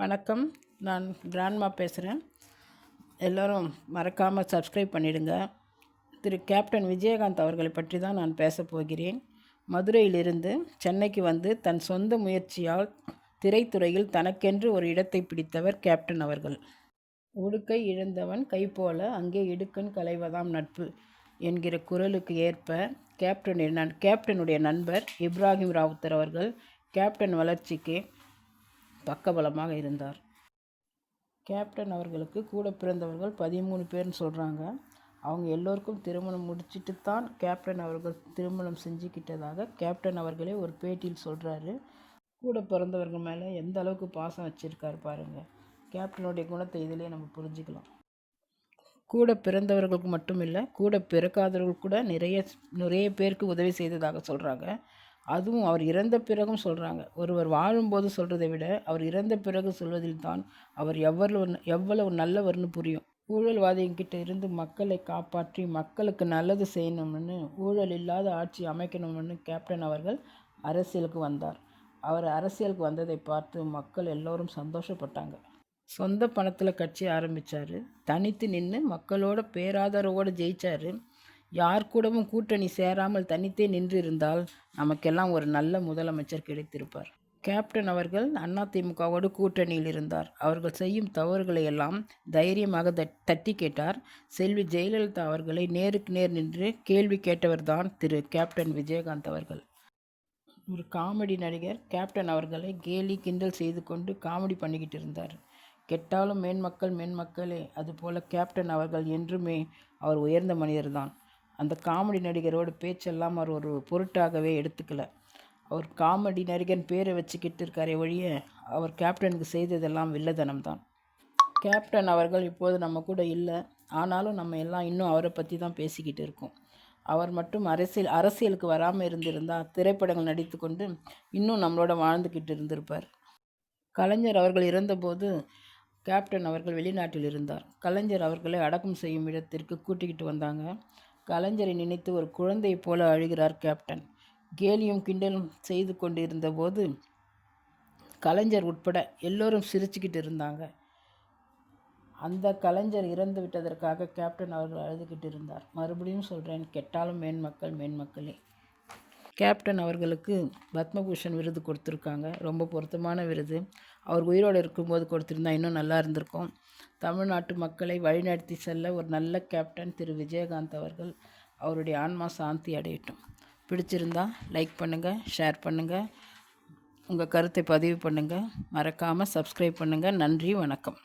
வணக்கம். நான் கிராண்ட்மா பேசுகிறேன் எல்லோரும் மறக்காமல் சப்ஸ்கிரைப் பண்ணிடுங்க. திரு கேப்டன் விஜயகாந்த் அவர்களை பற்றி தான் நான் பேசப் போகிறேன். மதுரையிலிருந்து சென்னைக்கு வந்து தன் சொந்த முயற்சியால் திரைத்துறையில் தனக்கென்று ஒரு இடத்தை பிடித்தவர் கேப்டன் அவர்கள். உடுக்கை இழந்தவன் கை போல அங்கே இடுக்கன் களைவதாம் நட்பு என்கிற குரலுக்கு ஏற்ப கேப்டனுடைய நன் கேப்டனுடைய நண்பர் இப்ராஹிம் ராவுத்தர் அவர்கள் கேப்டன் வளர்ச்சிக்கு பக்கபலமாக இருந்தார். கேப்டன் அவர்களுக்கு கூட பிறந்தவர்கள் பதிமூணு பேர்னு சொல்கிறாங்க அவங்க எல்லோருக்கும் திருமணம் முடிச்சிட்டு தான் கேப்டன் அவர்கள் திருமணம் செஞ்சுக்கிட்டதாக கேப்டன் அவர்களே ஒரு பேட்டியில் சொல்கிறாரு கூட பிறந்தவர்கள் மேலே எந்த அளவுக்கு பாசம் வச்சுருக்காரு பாருங்கள் கேப்டனுடைய குணத்தை இதிலே நம்ம புரிஞ்சுக்கலாம். கூட பிறந்தவர்களுக்கு மட்டும் இல்லை கூட பிறக்காதவர்கள் கூட நிறைய நிறைய பேருக்கு உதவி செய்ததாக சொல்கிறாங்க அதுவும் அவர் இறந்த பிறகும் சொல்கிறாங்க ஒருவர் வாழும்போது சொல்கிறதை விட அவர் இறந்த பிறகு சொல்வதில் தான் அவர் எவ்வளவு எவ்வளவு நல்லவர்னு புரியும். ஊழல்வாதிகிட்ட இருந்து மக்களை காப்பாற்றி மக்களுக்கு நல்லது செய்யணும்னு ஊழல் இல்லாத ஆட்சி அமைக்கணும்னு கேப்டன் அவர்கள் அரசியலுக்கு வந்தார். அவர் அரசியலுக்கு வந்ததை பார்த்து மக்கள் எல்லோரும் சந்தோஷப்பட்டாங்க. சொந்த பணத்தில் கட்சி ஆரம்பித்தார் தனித்து நின்று மக்களோட பேராதரவோடு ஜெயித்தார் யார் கூடவும் கூட்டணி சேராமல் தனித்தே நின்று இருந்தால் நமக்கெல்லாம் ஒரு நல்ல முதலமைச்சர் கிடைத்திருப்பார். கேப்டன் அவர்கள் அதிமுகவோடு கூட்டணியில் இருந்தார். அவர்கள் செய்யும் தவறுகளை எல்லாம் தைரியமாக தட்டி கேட்டார். செல்வி ஜெயலலிதா அவர்களை நேருக்கு நேர் நின்று கேள்வி கேட்டவர்தான் திரு கேப்டன் விஜயகாந்த் அவர்கள். ஒரு காமெடி நடிகர் கேப்டன் அவர்களை கேலி கிண்டல் செய்து கொண்டு காமெடி பண்ணிக்கிட்டு இருந்தார். கெட்டாலும் மேன்மக்கள் மேன்மக்களே அதுபோல கேப்டன் அவர்கள் என்றுமே அவர் உயர்ந்த மனிதர்தான். அந்த காமெடி நடிகரோட பேச்செல்லாம் அவர் ஒரு பொருட்டாகவே எடுத்துக்கல. அவர் காமெடி நடிகன் பேரை வச்சுக்கிட்டு இருக்காரே ஒழிய அவர் கேப்டனுக்கு செய்ததெல்லாம் வில்லதனம் தான். கேப்டன் அவர்கள் இப்போது நம்ம கூட இல்லை. ஆனாலும் நம்ம எல்லாம் இன்னும் அவரை பற்றி தான் பேசிக்கிட்டு இருக்கோம். அவர் மட்டும் அரசியல் அரசியலுக்கு வராமல் இருந்திருந்தால் திரைப்படங்கள் நடித்து கொண்டு இன்னும் நம்மளோட வாழ்ந்துக்கிட்டு இருந்திருப்பார். கலைஞர் அவர்கள் இறந்தபோது கேப்டன் அவர்கள் வெளிநாட்டில் இருந்தார். கலைஞர் அவர்களை அடக்கம் செய்யும் இடத்திற்கு கூட்டிக்கிட்டு வந்தாங்க. கலைஞரை நினைத்து ஒரு குழந்தையைப் போல அழுகிறார் கேப்டன். கேலியும் கிண்டலும் செய்து கொண்டிருந்த போது கலைஞர் உட்பட எல்லோரும் சிரிச்சுக்கிட்டு இருந்தாங்க. அந்த கலைஞர் இறந்து விட்டதற்காக கேப்டன் அவர்கள் அழுதுகிட்டு இருந்தார். மறுபடியும் சொல்கிறேன் கெட்டாலும் மேன்மக்கள் மேன்மக்களே கேப்டன் அவர்களுக்கு பத்மபூஷன் விருது கொடுத்துருக்காங்க. ரொம்ப பொருத்தமான விருது. அவர் உயிரோடு இருக்கும்போது கொடுத்துருந்தா இன்னும் நல்லா இருந்திருக்கும். தமிழ்நாட்டு மக்களை வழிநடத்தி செல்ல ஒரு நல்ல கேப்டன் திரு விஜயகாந்த் அவர்கள் அவருடைய ஆன்மா சாந்தி அடையட்டும். பிடிச்சிருந்தா லைக் பண்ணுங்கள் ஷேர் பண்ணுங்கள் உங்கள் கருத்தை பதிவு பண்ணுங்கள் மறக்காமல் சப்ஸ்கிரைப் பண்ணுங்கள் நன்றி வணக்கம்.